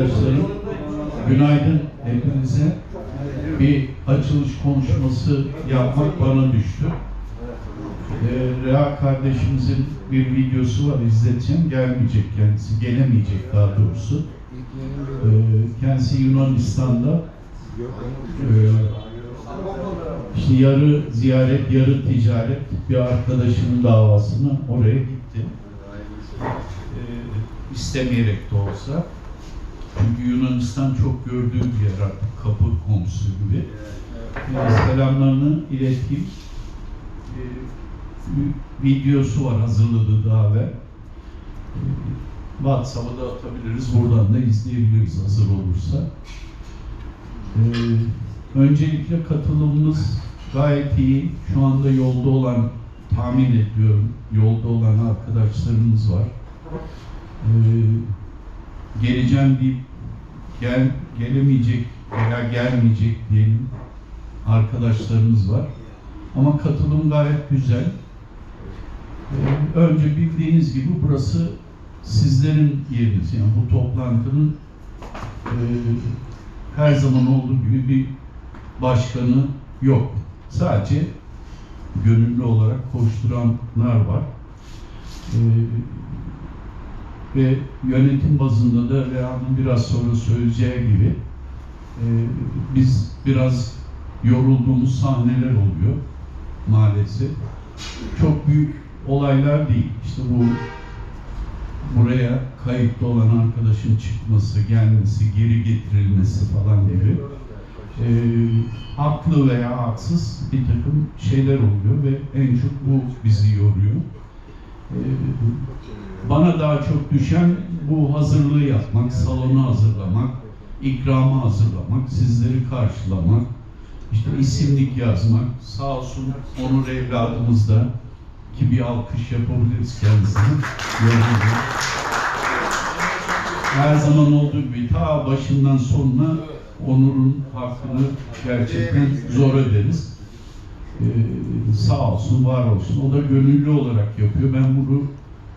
Arkadaşlarım, günaydın hepinize. Bir açılış konuşması yapmak bana düştü. Ee, Rea kardeşimizin bir videosu var, izleteceğim. Gelmeyecek kendisi, gelemeyecek daha doğrusu. Ee, kendisi Yunanistan'da e, işte yarı ziyaret, yarı ticaret bir arkadaşının davasına oraya gitti. Ee, istemeyerek de olsa. Çünkü Yunanistan çok gördüğü bir yer artık, kapı komşusu gibi. Ee, selamlarını ileteyim. Bir videosu var hazırladığı daha evvel. Ee, WhatsApp'a da atabiliriz, buradan da izleyebiliriz hazır olursa. Ee, öncelikle katılımımız gayet iyi. Şu anda yolda olan, tahmin ediyorum, yolda olan arkadaşlarımız var. Ee, geleceğim deyip gel, gelemeyecek veya gelmeyecek diyelim arkadaşlarımız var. Ama katılım gayet güzel. Ee, önce bildiğiniz gibi burası sizlerin yeriniz. Yani bu toplantının e, her zaman olduğu gibi bir başkanı yok. Sadece gönüllü olarak koşturanlar var. Ee, ve yönetim bazında da Reha'nın biraz sonra söyleyeceği gibi e, biz biraz yorulduğumuz sahneler oluyor maalesef. Çok büyük olaylar değil. İşte bu buraya kayıtlı olan arkadaşın çıkması, gelmesi, geri getirilmesi falan gibi e, haklı veya haksız bir takım şeyler oluyor ve en çok bu bizi yoruyor. E, bana daha çok düşen bu hazırlığı yapmak, salonu hazırlamak, ikramı hazırlamak, sizleri karşılamak, işte isimlik yazmak, sağ olsun Onur evladımız da ki bir alkış yapabiliriz kendisine. Her zaman olduğu gibi ta başından sonuna Onur'un hakkını gerçekten zor öderiz. Ee, sağ olsun, var olsun. O da gönüllü olarak yapıyor. Ben bunu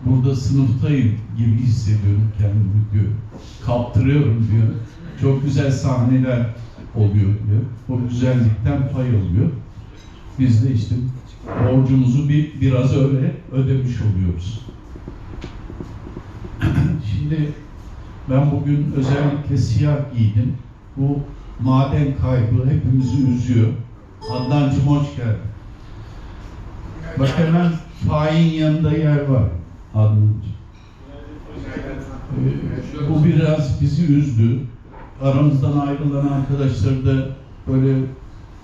burada sınıftayım gibi hissediyorum kendimi diyor. Kaptırıyorum diyor. Çok güzel sahneler oluyor diyor. O güzellikten pay alıyor. Biz de işte borcumuzu bir biraz öyle ödemiş oluyoruz. Şimdi ben bugün özellikle siyah giydim. Bu maden kaybı hepimizi üzüyor. Adnancığım hoş geldin. Bak hemen fain yanında yer var Adnancığım. Ee, bu biraz bizi üzdü. Aramızdan ayrılan arkadaşları da böyle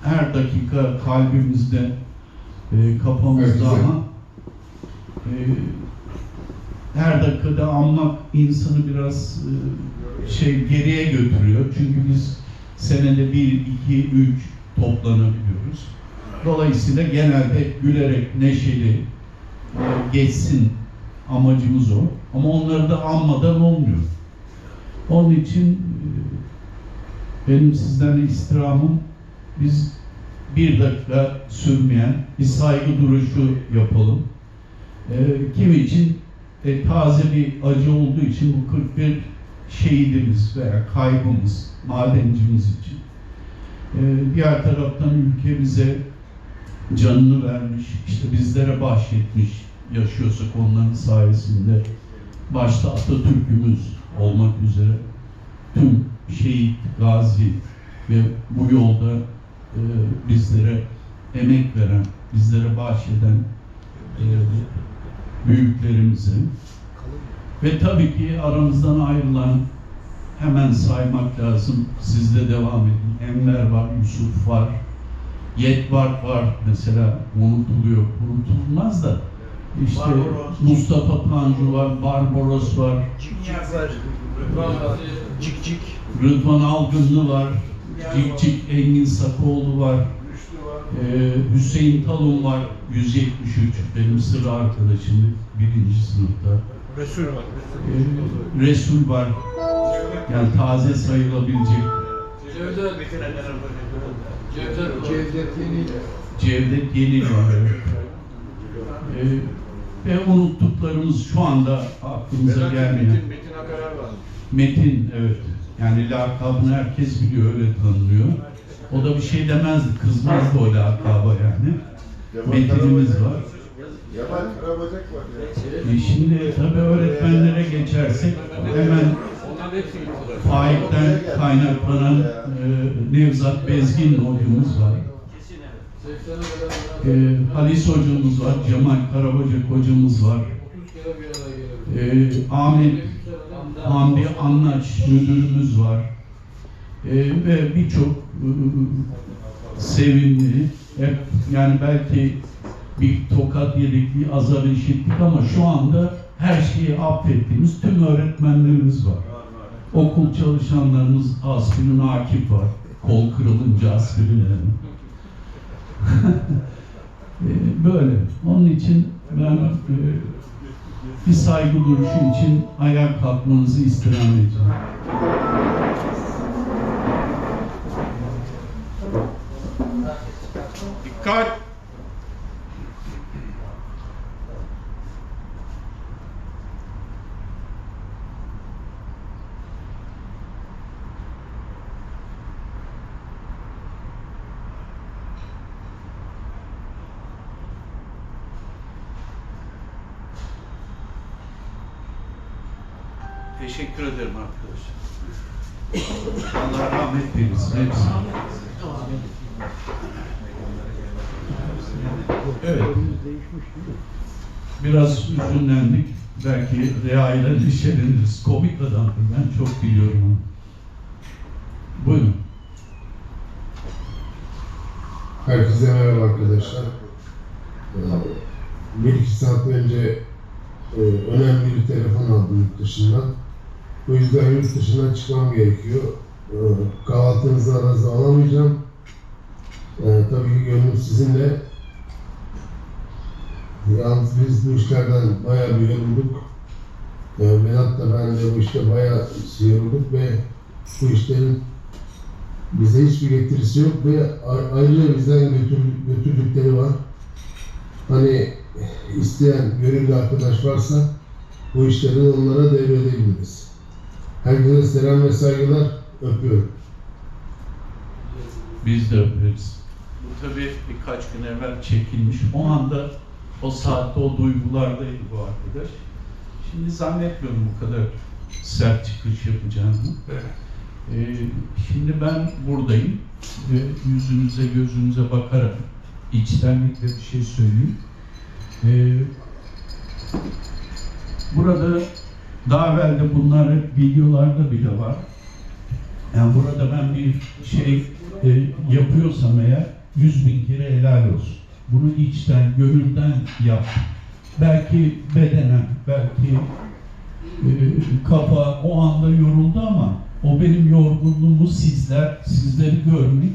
her dakika kalbimizde, e, kafamızda Evet, ama e, her dakikada anmak insanı biraz e, şey geriye götürüyor. Çünkü biz senede bir, iki, üç toplanabiliyoruz. Dolayısıyla genelde gülerek, neşeli e, geçsin amacımız o. Ama onları da anmadan olmuyor. Onun için e, benim sizden istirhamım biz bir dakika sürmeyen bir saygı duruşu yapalım. E, kimi için e, taze bir acı olduğu için bu 41 şehidimiz veya kaybımız, madencimiz için. E, diğer taraftan ülkemize canını vermiş, işte bizlere bahşetmiş, yaşıyorsak onların sayesinde başta Atatürk'ümüz olmak üzere tüm şehit, gazi ve bu yolda e, bizlere emek veren, bizlere bahşeden e, büyüklerimize ve tabii ki aramızdan ayrılan hemen saymak lazım. Siz de devam edin. Enver var, Yusuf var, Yetvark var mesela unutuluyor. Unutulmaz da işte Barbaros. Mustafa Tanju var, Barbaros var, Cikcik var. Rıdvan var. Cikcik. Rıdvan Algınlı var, Cikcik Engin Sakoğlu var. Ee, Hüseyin Talun var 173 benim sıra arkadaşım birinci sınıfta. Resul var. Ee, Resul var yani taze sayılabilecek Cevdet. Cevdet. Cevdet Yeni. Cevdet Yeni var. evet. Ee, ve unuttuklarımız şu anda aklımıza Metin, gelmeyen Metin, Metin Akarar var. Metin evet. Yani lakabını herkes biliyor öyle tanınıyor. O da bir şey demezdi, kızmazdı o lakaba yani. Metinimiz var. Yaman Karabacak var ya. E şimdi tabii öğretmenlere geçersek hemen. Faik'ten kaynaklanan e, Nevzat Bezgin hocamız var. 80'e kadar E, Halis hocamız var, Cemal Karabacak hocamız var. 30 kere bir araya gelelim. E, Ahmet Hamdi Anlaç müdürümüz var. E, ve birçok e, sevimli, hep yani belki bir tokat yedik, bir azar işittik ama şu anda her şeyi affettiğimiz tüm öğretmenlerimiz var. Okul çalışanlarımız aspirin Akif var. Kol kırılınca aspirinlerin. E, Böyle. Onun için ben e, bir saygı duruşu için ayağa kalkmanızı istirham edeceğim. Dikkat! Teşekkür ederim arkadaşlar. Allah Evet. Biraz üzünlendik. Belki Rea ile neşeleniriz. Komik adamdır. Ben çok biliyorum onu. Buyurun. Herkese merhaba arkadaşlar. Ee, Bir iki saat önce e, önemli bir telefon aldım yurt dışından. Bu yüzden yurt dışından çıkmam gerekiyor. Ee, Kahvaltınızı aranızda alamayacağım. Ee, Tabii ki gönlüm sizinle. Yalnız biz bu işlerden bayağı bir yorulduk. Ee, Vedat da ben de bu işte bayağı yorulduk ve bu işlerin bize hiçbir getirisi yok ve ayrıca bizden götür, götürdükleri var. Hani isteyen gönüllü arkadaş varsa bu işleri onlara devredebiliriz. Herkese selam ve saygılar. Öpüyorum. Biz de öperiz. Bu tabii birkaç gün evvel çekilmiş. O anda o saatte o duygulardaydı bu arkadaş. Şimdi zannetmiyorum bu kadar sert çıkış yapacağını. Ee, şimdi ben buradayım ve yüzünüze gözünüze bakarak içtenlikle bir şey söyleyeyim. Ee, burada daha evvel de bunlar hep videolarda bile var. Yani burada ben bir şey e, yapıyorsam eğer yüz bin kere helal olsun. Bunu içten, gönülden yap. Belki bedenen, belki e, kafa o anda yoruldu ama o benim yorgunluğumu sizler, sizleri görmek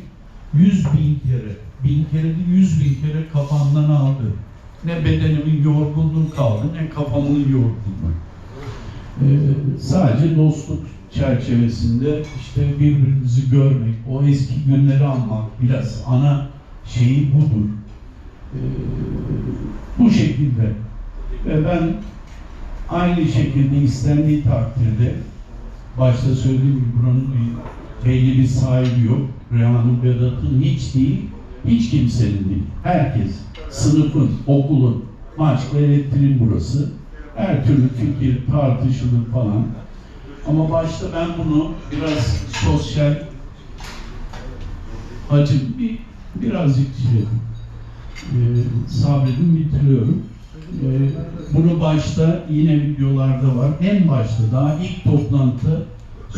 yüz bin kere, bin kere değil yüz bin kere kafamdan aldı. Ne bedenimin yorgunluğu kaldı, ne kafamın yorgunluğu. Ee, sadece dostluk çerçevesinde işte birbirimizi görmek, o eski günleri anmak biraz ana şeyi budur. Ee, bu şekilde. Ve ben aynı şekilde istendiği takdirde başta söylediğim gibi buranın bir belli bir sahibi yok. Reha'nın, Vedat'ın hiç değil, hiç kimsenin değil. Herkes, sınıfın, okulun, maçka elektriğin burası. Her türlü fikir tartışılır falan. Ama başta ben bunu biraz sosyal acım bir birazcık şey e, sabredin bitiriyorum. E, bunu başta yine videolarda var. En başta daha ilk toplantı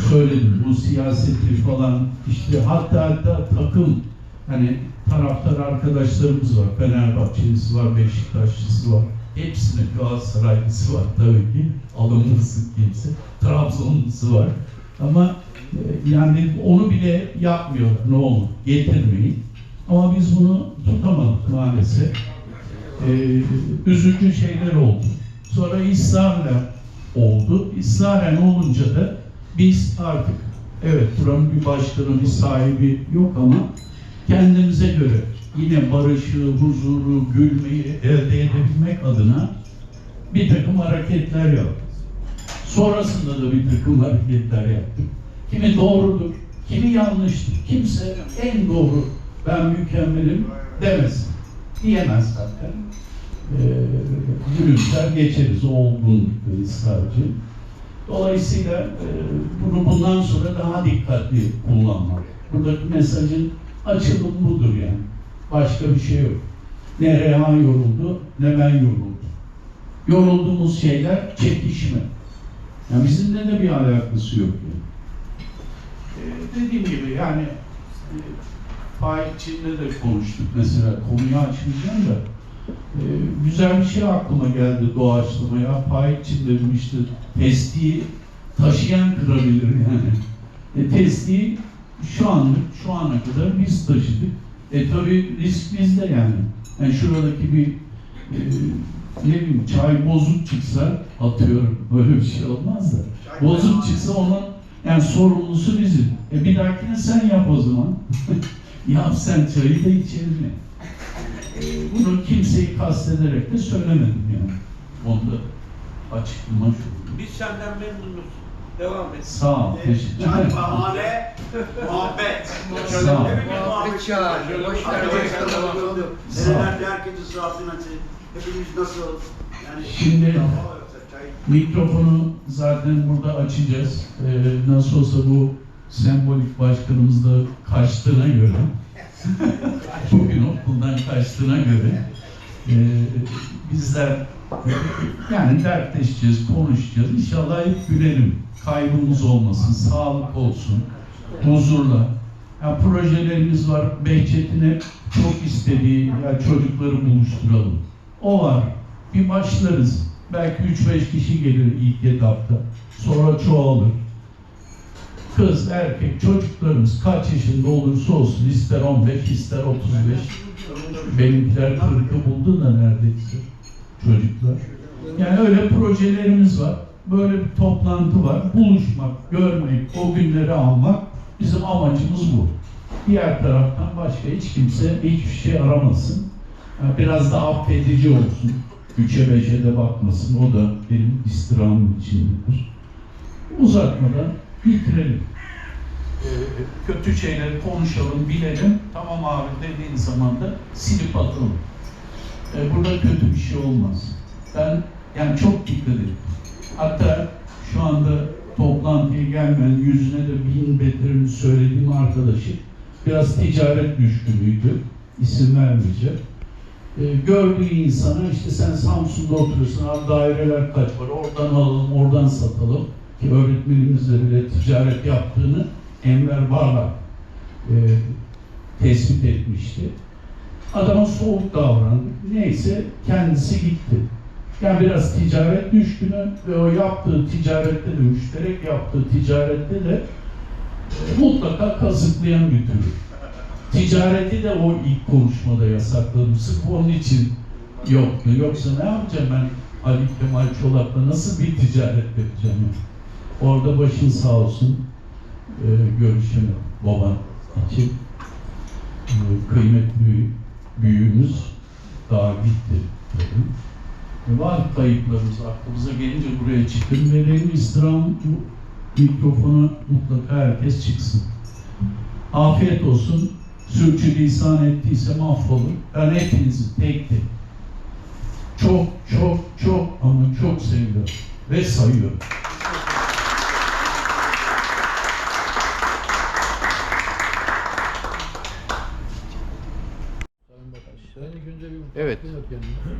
söyledim. Bu siyaseti falan işte hatta hatta takım hani taraftar arkadaşlarımız var. Fenerbahçelisi var, Beşiktaşlısı var. Hepsine Galatasaraylısı var tabii ki. Alınmasın kimse. Trabzonlusu var. Ama e, yani onu bile yapmıyor. Ne olur getirmeyin. Ama biz bunu tutamadık maalesef. Ee, üzücü şeyler oldu. Sonra ısrarla oldu. Israren olunca da biz artık evet buranın bir başkanı, bir sahibi yok ama kendimize göre yine barışı, huzuru, gülmeyi elde edebilmek adına bir takım hareketler yaptık. Sonrasında da bir takım hareketler yaptık. Kimi doğrudur, kimi yanlıştır. Kimse en doğru, ben mükemmelim demesin. Diyemez zaten. Ee, gülümser geçeriz, o olgunlukla ısrarcı. Dolayısıyla e, bunu bundan sonra daha dikkatli kullanmak. Buradaki mesajın açılımı budur yani. Başka bir şey yok. Ne Reha yoruldu, ne ben yoruldum. Yorulduğumuz şeyler çekişme. Yani bizimle de bir alakası yok yani. Ee, dediğim gibi yani e, Faik Çin'le de konuştuk mesela. Konuyu açmayacağım da e, güzel bir şey aklıma geldi doğaçlamaya. Faik Çin dedim işte testiyi taşıyan kırabilir yani. E, testiyi şu anlık, şu ana kadar biz taşıdık. E tabi risk bizde yani. Yani şuradaki bir e, ne bileyim çay bozuk çıksa atıyorum böyle bir şey olmaz da. Bozuk çıksa onun yani sorumlusu bizim. E bir dahakine sen yap o zaman. yap sen çayı da içelim. E, bunu kimseyi kastederek de söylemedim yani. Onda açıklama şu. Biz senden memnunuz. Devam et. Sağ ol. Teşekkür Çay ederim. bahane, muhabbet. Sağ ol. Muhabbet çağırıyor, boş ver. Sağ ol. Senelerde herkesin sıhhati nasıl? Hepimiz nasıl? Yani Şimdi- çay. Mikrofonu zaten burada açacağız. Ee, nasıl olsa bu sembolik başkanımız da kaçtığına göre, bugün okuldan kaçtığına göre e, bizler yani dertleşeceğiz, konuşacağız. İnşallah hep gülelim. Kaybımız olmasın, sağlık olsun, huzurla. Ya projelerimiz var. Behçet'in çok istediği ya çocukları buluşturalım. O var. Bir başlarız. Belki 3-5 kişi gelir ilk etapta. Sonra çoğalır. Kız, erkek, çocuklarımız kaç yaşında olursa olsun ister 15, ister 35. Benimkiler 40'ı buldu da neredeyse çocuklar. Yani öyle projelerimiz var. Böyle bir toplantı var. Buluşmak, görmek, o günleri almak bizim amacımız bu. Diğer taraftan başka hiç kimse hiçbir şey aramasın. Yani biraz da affedici olsun. Üçe beşe de bakmasın. O da benim istirhamım içindedir. Uzatmadan bitirelim. Ee, kötü şeyleri konuşalım, bilelim. Tamam abi dediğin zaman da silip atalım. Ee, burada kötü bir şey olmaz. Ben yani çok dikkat ettim. Hatta şu anda toplantıya gelmeyen yüzüne de bin beterini söylediğim arkadaşı biraz ticaret düşkünüydü. İsim vermeyeceğim. Ee, gördüğü insana işte sen Samsun'da oturuyorsun, abi daireler kaç var, oradan alalım, oradan satalım. Ki öğretmenimizle bile ticaret yaptığını Enver Barlak e, tespit etmişti. Adama soğuk davrandı. Neyse kendisi gitti. Yani biraz ticaret düşkünü ve o yaptığı ticarette de, müşterek yaptığı ticarette de e, mutlaka kazıklayan bir tür. Ticareti de o ilk konuşmada yasakladım. Sırf onun için yoktu. Yoksa ne yapacağım ben Ali Kemal Çolak'la nasıl bir ticaret yapacağım? Orada başın sağ olsun e, görüşemedim baban için. E, kıymetli büyüğümüz daha gitti. Tabii. Var kayıplarımız aklımıza gelince buraya çıkın benim istirham mikrofona mutlaka herkes çıksın. Afiyet olsun. Sürçülisan ettiyse mahvolur. Ben hepinizi tek tek çok çok çok ama çok seviyorum ve sayıyorum. Evet.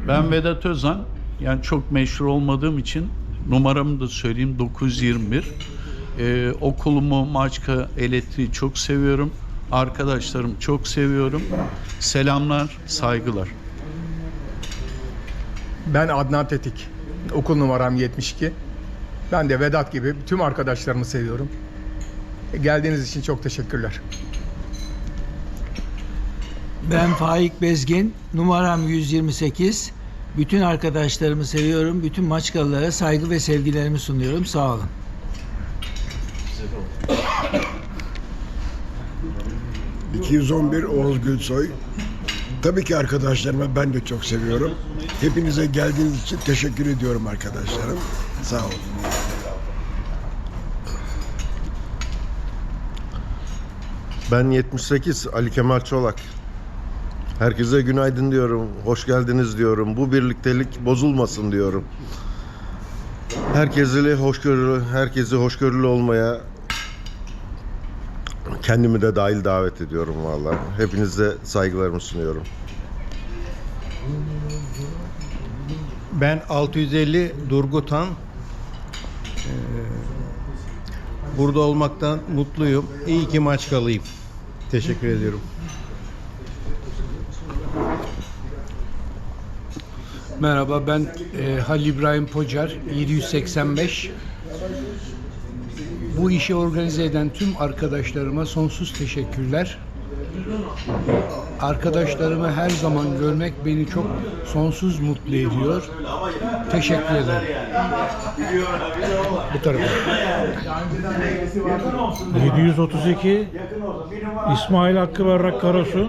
Ben Vedat Özan. Yani çok meşhur olmadığım için numaramı da söyleyeyim 921. Ee, okulumu Maçka Elektriği çok seviyorum. Arkadaşlarım çok seviyorum. Selamlar, saygılar. Ben Adnan Tetik. Okul numaram 72. Ben de Vedat gibi tüm arkadaşlarımı seviyorum. Geldiğiniz için çok teşekkürler. Ben Faik Bezgin, numaram 128. Bütün arkadaşlarımı seviyorum. Bütün Maçkalılara saygı ve sevgilerimi sunuyorum. Sağ olun. Güzel 211 Oğuz Gülsoy. Tabii ki arkadaşlarıma ben de çok seviyorum. Hepinize geldiğiniz için teşekkür ediyorum arkadaşlarım. Sağ olun. Ben 78 Ali Kemal Çolak. Herkese günaydın diyorum. Hoş geldiniz diyorum. Bu birliktelik bozulmasın diyorum. Herkesle hoşgörülü, herkesi hoşgörülü olmaya kendimi de dahil davet ediyorum vallahi. Hepinize saygılarımı sunuyorum. Ben 650 Durgutan. Ee, Burada olmaktan mutluyum. İyi ki Maçkalıyım. Teşekkür ediyorum. Merhaba ben e, Halil İbrahim Pocar 785. Bu işi organize eden tüm arkadaşlarıma sonsuz teşekkürler. Arkadaşlarımı her zaman görmek beni çok sonsuz mutlu ediyor. Teşekkür ederim. Bu tarafa. 732 İsmail Hakkı Berrak Karasu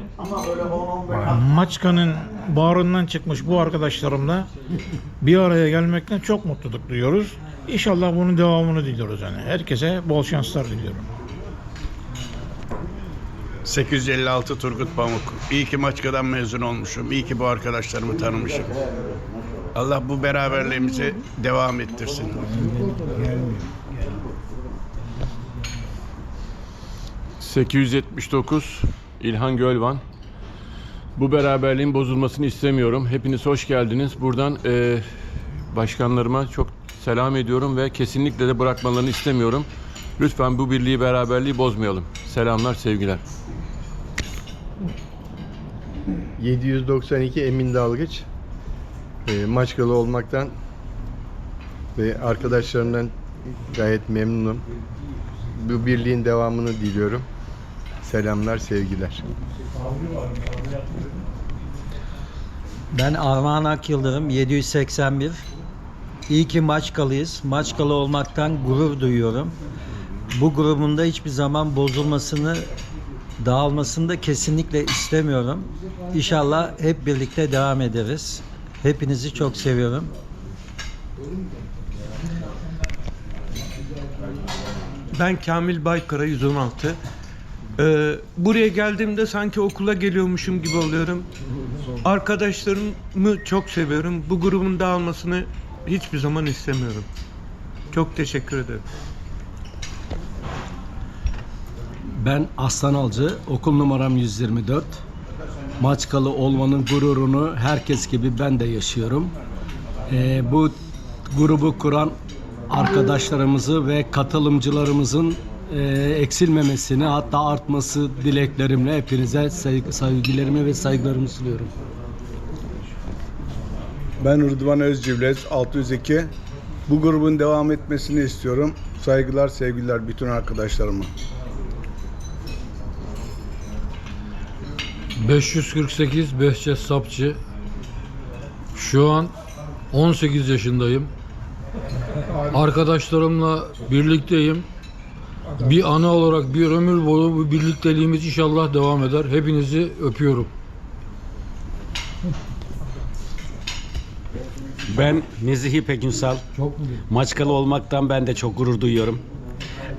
Maçka'nın bağrından çıkmış bu arkadaşlarımla bir araya gelmekten çok mutluluk duyuyoruz. İnşallah bunun devamını diliyoruz yani. Herkese bol şanslar diliyorum. 856 Turgut Pamuk. İyi ki Maçka'dan mezun olmuşum. İyi ki bu arkadaşlarımı tanımışım. Allah bu beraberliğimizi devam ettirsin. İlhan Gölvan. Bu beraberliğin bozulmasını istemiyorum. Hepiniz hoş geldiniz. Buradan e, başkanlarıma çok selam ediyorum ve kesinlikle de bırakmalarını istemiyorum. Lütfen bu birliği beraberliği bozmayalım. Selamlar, sevgiler. 792 Emin Dalgıç. Ee, Maçkalı olmaktan ve arkadaşlarımdan gayet memnunum. Bu birliğin devamını diliyorum. Selamlar, sevgiler. Ben Armağan Ak Yıldırım 781. İyi ki Maçkalıyız. Maçkalı olmaktan gurur duyuyorum. Bu grubun da hiçbir zaman bozulmasını, dağılmasını da kesinlikle istemiyorum. İnşallah hep birlikte devam ederiz. Hepinizi çok seviyorum. Ben Kamil Baykara 116. Ee, buraya geldiğimde sanki okula geliyormuşum gibi oluyorum. Arkadaşlarımı çok seviyorum. Bu grubun dağılmasını hiçbir zaman istemiyorum. Çok teşekkür ederim. Ben Aslan Alcı, okul numaram 124. Maçkalı olmanın gururunu herkes gibi ben de yaşıyorum. Ee, bu grubu kuran arkadaşlarımızı ve katılımcılarımızın e, eksilmemesini hatta artması dileklerimle hepinize saygı, sevgilerimi ve saygılarımı sunuyorum. Ben Rıdvan Özcivlez 602. Bu grubun devam etmesini istiyorum. Saygılar, sevgiler bütün arkadaşlarıma. 548 Behçet Sapçı. Şu an 18 yaşındayım. Arkadaşlarımla birlikteyim. Bir ana olarak bir ömür boyu bu birlikteliğimiz inşallah devam eder. Hepinizi öpüyorum. Ben Nezihi Pekünsal. Maçkalı olmaktan ben de çok gurur duyuyorum.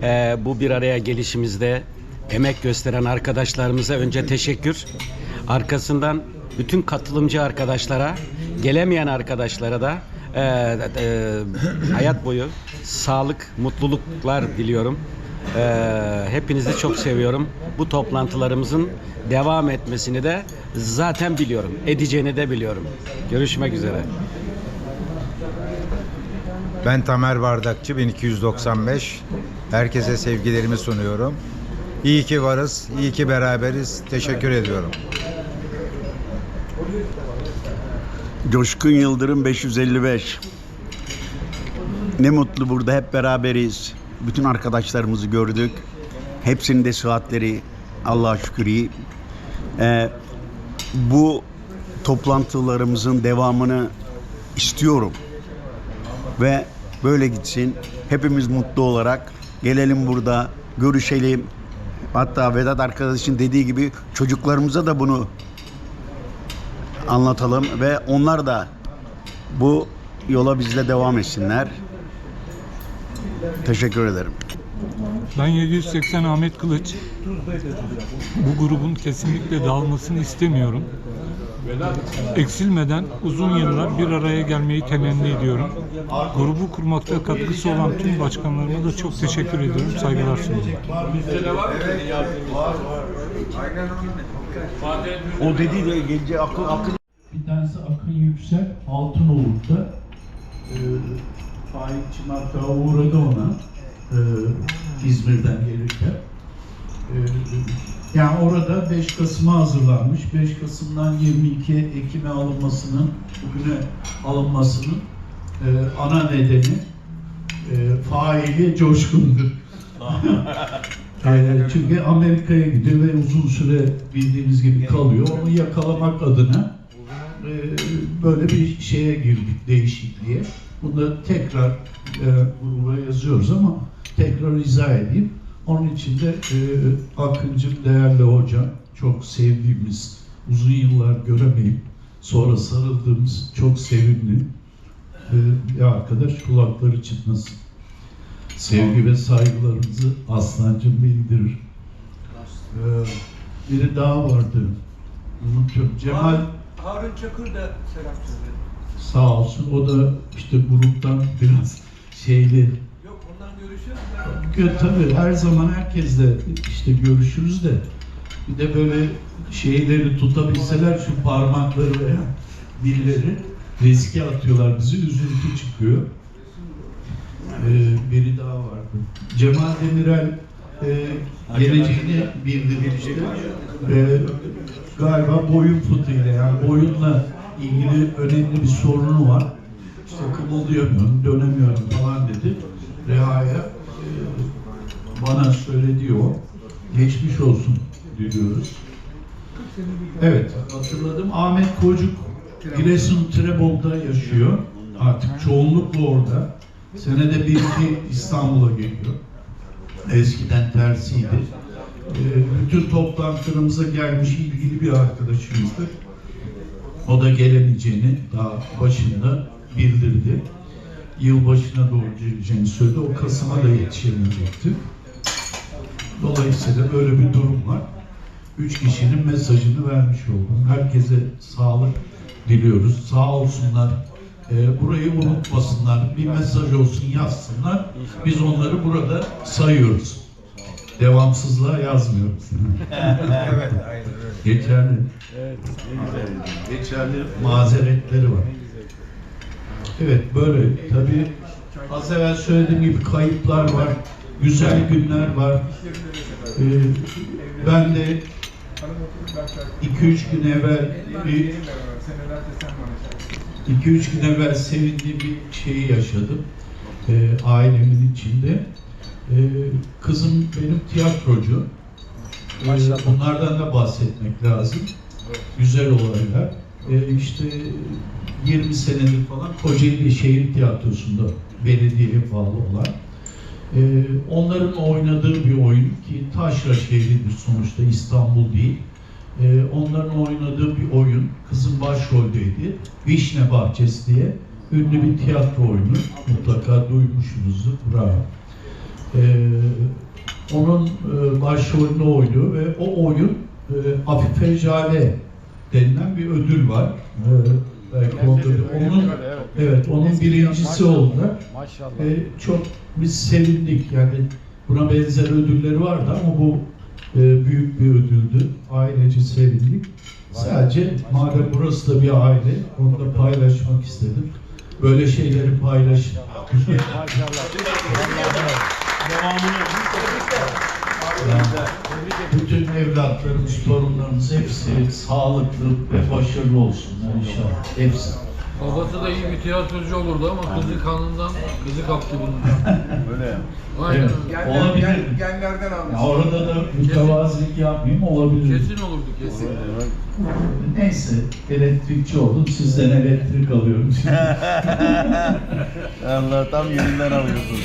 Ee, bu bir araya gelişimizde emek gösteren arkadaşlarımıza önce teşekkür. Arkasından bütün katılımcı arkadaşlara, gelemeyen arkadaşlara da e, e, hayat boyu sağlık, mutluluklar diliyorum. Ee, hepinizi çok seviyorum. Bu toplantılarımızın devam etmesini de zaten biliyorum. Edeceğini de biliyorum. Görüşmek üzere. Ben Tamer Bardakçı 1295. Herkese sevgilerimi sunuyorum. İyi ki varız, iyi ki beraberiz. Teşekkür ediyorum. Coşkun Yıldırım 555. Ne mutlu burada hep beraberiz. Bütün arkadaşlarımızı gördük. Hepsinin de sıhhatleri Allah'a şükür iyi. Ee, bu toplantılarımızın devamını istiyorum. Ve böyle gitsin. Hepimiz mutlu olarak gelelim burada, görüşelim. Hatta Vedat arkadaşın dediği gibi çocuklarımıza da bunu anlatalım ve onlar da bu yola bizle devam etsinler. Teşekkür ederim. Ben 780 Ahmet Kılıç. Bu grubun kesinlikle dağılmasını istemiyorum. Eksilmeden uzun yıllar bir araya gelmeyi temenni ediyorum. Grubu kurmakta katkısı olan tüm başkanlarıma da çok teşekkür ediyorum. Saygılar sunuyorum. O dediği de gelince akıl akıl. Bir tanesi Akın Yüksel Altınoluk'ta. Ee, Faikçim hatta uğradı ona. Ee, İzmir'den gelirken. Ee, yani orada 5 Kasım'a hazırlanmış. 5 Kasım'dan 22 Ekim'e alınmasının, bugüne alınmasının e, ana nedeni e, faili coşkundur. Ee, çünkü Amerika'ya gidiyor ve uzun süre bildiğiniz gibi kalıyor. Onu yakalamak adına e, böyle bir şeye girdik, değişikliğe. Bunu da tekrar e, gruba yazıyoruz ama tekrar izah edeyim. Onun için de e, Akıncım değerli hocam, çok sevdiğimiz, uzun yıllar göremeyip sonra sarıldığımız çok sevimli e, bir arkadaş kulakları çınlasın sevgi ve saygılarımızı Aslancım bildirir. Ee, biri daha vardı. Unutuyorum. Cemal Harun Çakır da selam söyledi. sağ olsun. O da işte gruptan biraz şeyli. Gö- Tabii her zaman herkesle işte görüşürüz de bir de böyle şeyleri tutabilseler şu parmakları veya dilleri riske atıyorlar bizi üzüntü çıkıyor. Ee, biri daha vardı. Cemal Demirel e, geleceğini bildirmişti. Ee, galiba boyun fıtığıyla yani boyunla ilgili önemli bir sorunu var. İşte kımıldayamıyorum, dönemiyorum falan dedi. Reha'ya e, bana söyledi o. Geçmiş olsun diliyoruz. Evet, hatırladım. Ahmet Kocuk Giresun Trebol'da yaşıyor. Artık çoğunlukla orada. Senede bir iki İstanbul'a geliyor. Eskiden tersiydi. Ee, bütün toplantılarımıza gelmiş ilgili bir arkadaşımızdır. O da gelemeyeceğini daha başında bildirdi. Yılbaşına doğru geleceğini söyledi. O Kasım'a da yetişemeyecekti. Dolayısıyla böyle bir durum var. Üç kişinin mesajını vermiş oldum. Herkese sağlık diliyoruz. Sağ olsunlar. Ee, burayı unutmasınlar. Bir mesaj olsun yazsınlar. Biz onları burada sayıyoruz. Devamsızlığa yazmıyoruz. evet, aynen öyle. Geçerli. Geçerli mazeretleri var. Evet böyle tabii az evvel söylediğim gibi kayıplar var. Güzel günler var. Ee, ben de 2-3 gün evvel bir 2-3 gün evvel sevindiğim bir şeyi yaşadım. Ee, ailemin içinde. Ee, kızım benim tiyatrocu. Ee, bunlardan da bahsetmek lazım. Güzel olaylar. Ee, işte 20 senedir falan Kocaeli Şehir Tiyatrosu'nda belediyeye bağlı olan. Ee, onların oynadığı bir oyun ki Taşra şehridir sonuçta İstanbul değil. Ee, onların oynadığı bir oyun, kızım başroldeydi. Vişne Bahçesi diye ünlü bir tiyatro oyunu. Mutlaka duymuşsunuzdur. Bravo. Onun e, başrolünü oynuyor ve o oyun e, Afife Jale denilen bir ödül var. Ee, belki onda bir- onun evet onun birincisi oldular. Ee, çok biz sevindik yani buna benzer ödülleri vardı ama bu e, büyük bir ödüldü. Ailece sevindik. Sadece madem burası da bir aile, onu da paylaşmak istedim. Böyle şeyleri paylaş. Yani bütün evlatlarımız, torunlarımız hepsi sağlıklı ve başarılı olsunlar inşallah. Hepsi. Babası da iyi bir tiyatrocu olurdu ama kızı kanından kızı kaptı bunun. Öyle Aynen Evet, öyle. olabilir. Genlerden almış. Ya orada da mütevazilik yapmayayım olabilir. Kesin olurdu kesin. Neyse elektrikçi oldum. Sizden elektrik alıyorum. Allah tam yerinden alıyorsun.